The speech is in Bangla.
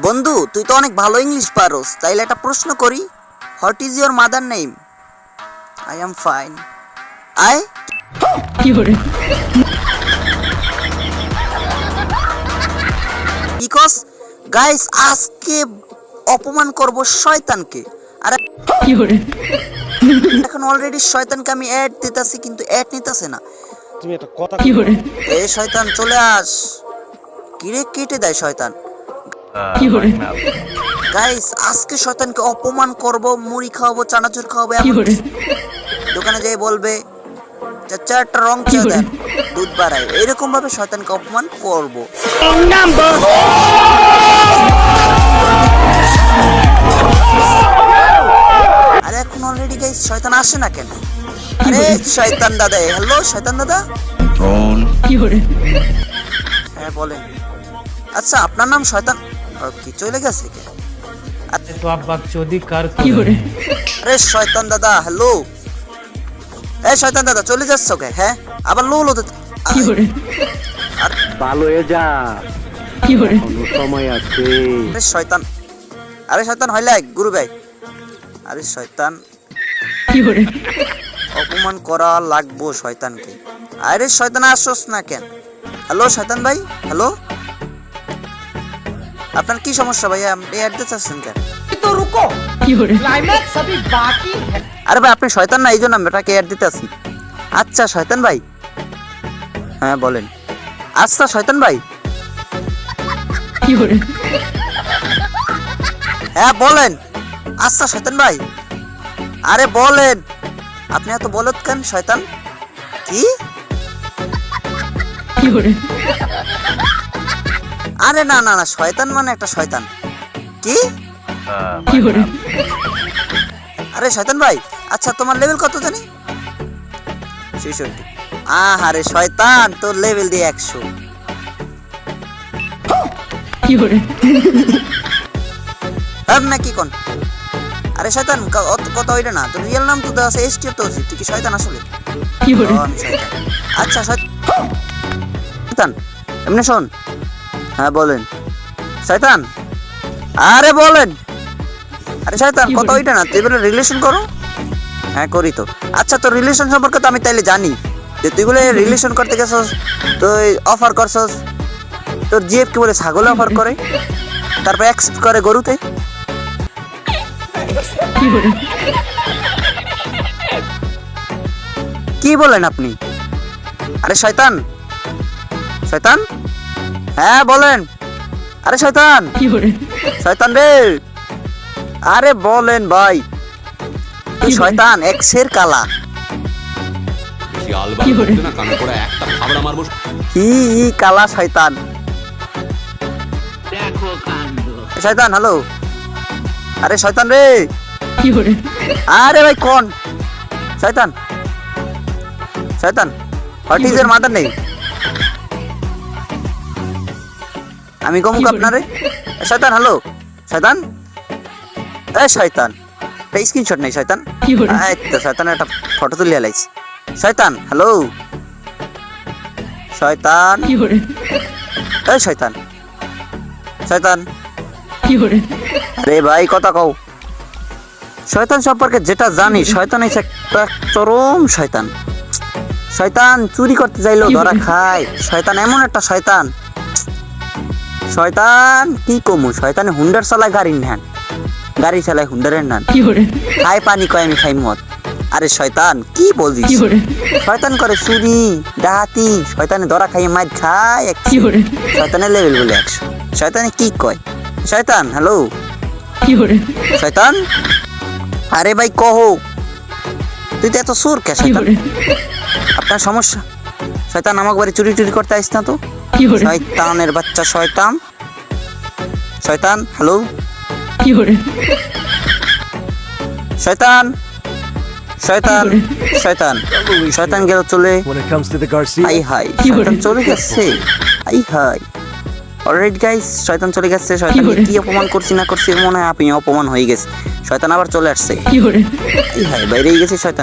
বন্ধু তুই তো অনেক ভালো ইংলিশ পারোস তাইলে একটা প্রশ্ন করি। What is your mother name I am fine I because guys আজকে অপমান করব শয়তানকে। আর এখন অলরেডি শয়তানকে আমি অ্যাড দিতাছি কিন্তু অ্যাড নিতাছে না। তুমি এটা কথা কি করে শয়তান চলে আস। কিরে কেটে দেয় শয়তান? গাইস আজকে শয়তানকে অপমান করব মুড়ি খাওয়াবো চানাচুর খাওয়াবো দোকানে যাই বলবে চাচা একটা রং খেয়ে দেন দুধ বাড়ায়। এরকম ভাবে শয়তানকে অপমান করব। আরে এখন অলরেডি গাইস শয়তান আসে না কেন? আরে শয়তান দাদা হ্যালো শয়তান দাদা? হ্যাঁ বলেন। আচ্ছা আপনার নাম শয়তান? কি চলে গেছে কে? আচ্ছা। তো আব্বা যদি কার কি করে আরে শয়তান দাদা হ্যালো? এ শয়তান দাদা চলে যাচ্ছ কে? হ্যাঁ? আবার লো লো কি করে আর ভালো হয়ে যা। কি করে সময় আছে। আরে শয়তান। আরে শয়তান হইলে গুরু ভাই। আরে শয়তান। কি করে অপমান করা লাগবো শয়তানকে। আরে শয়তান আসছস না কেন? হ্যালো শয়তান ভাই? হ্যালো? আপনার কি সমস্যা ভাইয়া? এয়ারতে চাচ্ছেন কেন? তো রুকো। ক্লাইম্যাক্স বাকি। আরে ভাই আপনি শয়তান না এই জন্য আমি এটাকে এড দিতে আসি আচ্ছা শয়তান ভাই। হ্যাঁ বলেন। আচ্ছা শয়তান ভাই। কি করে হ্যাঁ বলেন। আচ্ছা শয়তান ভাই। আরে বলেন। আপনি এত বলত কেন শয়তান? কি? কি করে আরে না না না শয়তান মানে একটা শয়তান। কি? আরে শয়তান ভাই আচ্ছা তোমার লেভেল কত জানি? ছেষট্টি। আহারে শয়তান তোর লেভেল দিয়ে একশো। আর না কি কোন? আরে শয়তান কত ওইটা না। তোর রিয়েল নাম তো দেওয়া আছে এসটি তো তুই কি শয়তান আসলে? আচ্ছা শয়তান এমনি শোন হ্যাঁ বলেন। শয়তান! আরে বলেন! আরে শয়তান কত? ওইটা না? তুই বলে রিলেশন করো। হ্যাঁ করি তো। আচ্ছা তোর রিলেশন সম্পর্কে তো আমি তাইলে জানি। যে তুই বলে রিলেশন করতে গেছস তুই অফার করছস তোর জিএফ কি বলে ছাগলে অফার করে তারপর অ্যাকসেপ্ট করে গরুতে，কি বলেন আপনি? আরে শয়তান! শয়তান! হ্যাঁ বলেন। আরে শয়তান। শয়তান রে। আরে বলেন ভাই। শয়তান এক শের কালা। ই কালা শয়তান। শয়তান হ্যালো। আরে শয়তান রে। আরে ভাই কোন? শয়তান। শয়তান হটিজের মাথা নেই। আমি কমুক আপনারে? শয়তান হ্যালো? শয়তান? এ শয়তান। এই স্ক্রিনশট নেই শয়তান। এই শয়তান একটা ফটো তুলে লাইছি। শয়তান হ্যালো? শয়তান। এ শয়তান। শয়তান। আরে ভাই কথা কও। শয়তান সম্পর্কে যেটা জানি শয়তান হচ্ছে একটা চরম শয়তান। শয়তান চুরি করতে যাইলেও ধরা খায়। শয়তান এমন একটা শয়তান। শয়তান কি কমু? শয়তান হুন্ডার চালায় গাড়ির নেন গাড়ি চালায় হুন্ডারের নেন খাই পানি কয় আমি খাই মত আরে শয়তান কি বলছিস? শয়তান করে চুরি ডাহাতি শয়তানে ধরা খাইয়ে মাইর খায় শয়তানের লেভেল বলে একশো। শয়তানে কি কয়? শয়তান হ্যালো শয়তান? আরে ভাই কহ। তুই তো এত সুর কে শয়তান? আপনার সমস্যা? শয়তান আমাকে বাড়ি চুরি চুরি করতে আসিস না তো? শয়তানের বাচ্চা শয়তান। শয়তান হ্যালো শয়তান শয়তান শয়তান। শয়তান গেল চলে। আই হাই শয়তান চলে গেছে। I high. অলরেডি গাইস শয়তান চলে গেছে। শয়তান কি অপমান করছি না করছি মনে হয় আপনি অপমান হয়ে গেছে। শয়তান আবার চলে আসছে। আই হাই বাইরে গেছে শয়তান।